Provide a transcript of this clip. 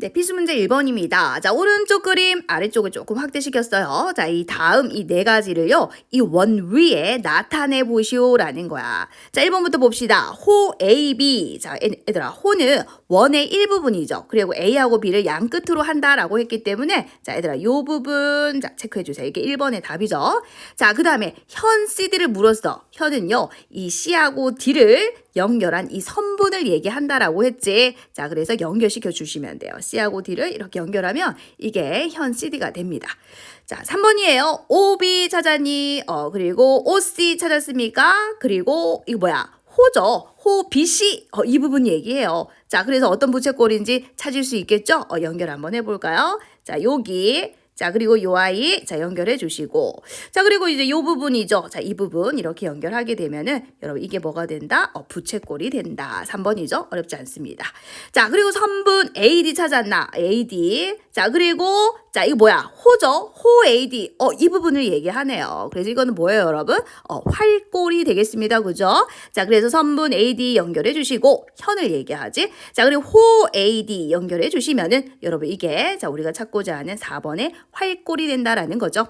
네, 필수 문제 1번입니다. 자, 오른쪽 그림, 아래쪽을 조금 확대시켰어요. 자, 이 다음 이 네 가지를요, 이 원 위에 나타내 보시오라는 거야. 자, 1번부터 봅시다. 호 A, B. 자, 얘- 얘들아, 호는 원의 일부분이죠. 그리고 A하고 B를 양 끝으로 한다라고 했기 때문에, 자, 얘들아, 요 부분, 자, 체크해 주세요. 이게 1번의 답이죠. 자, 그 다음에 현 CD를 물었어. 현은요, 이 C하고 D를 연결한 이 선분을 얘기한다라고 했지. 자, 그래서 연결시켜 주시면 돼요. C하고 D를 이렇게 연결하면 이게 현 CD가 됩니다. 자, 3번이에요. OB 찾았니? 어, 그리고 OC 찾았습니까? 그리고 이거 뭐야? 호죠. 호 BC. 어, 이 부분 얘기해요. 자, 그래서 어떤 부채꼴인지 찾을 수 있겠죠? 어, 연결 한번 해볼까요? 자, 여기. 자, 그리고 요 아이, 자, 연결해 주시고. 자, 그리고 이제 요 부분이죠. 자, 이 부분 이렇게 연결하게 되면은, 여러분, 이게 뭐가 된다? 어, 부채꼴이 된다. 3번이죠? 어렵지 않습니다. 자, 그리고 3분 AD 찾았나? AD. 자, 그리고, 자, 이거 뭐야? 호죠? 호 AD. 어, 이 부분을 얘기하네요. 그래서 이거는 뭐예요, 여러분? 어, 활꼴이 되겠습니다. 그죠? 자, 그래서 선분 AD 연결해 주시고, 현을 얘기하지. 자, 그리고 호 AD 연결해 주시면은, 여러분, 이게, 자, 우리가 찾고자 하는 4번의 활꼴이 된다라는 거죠.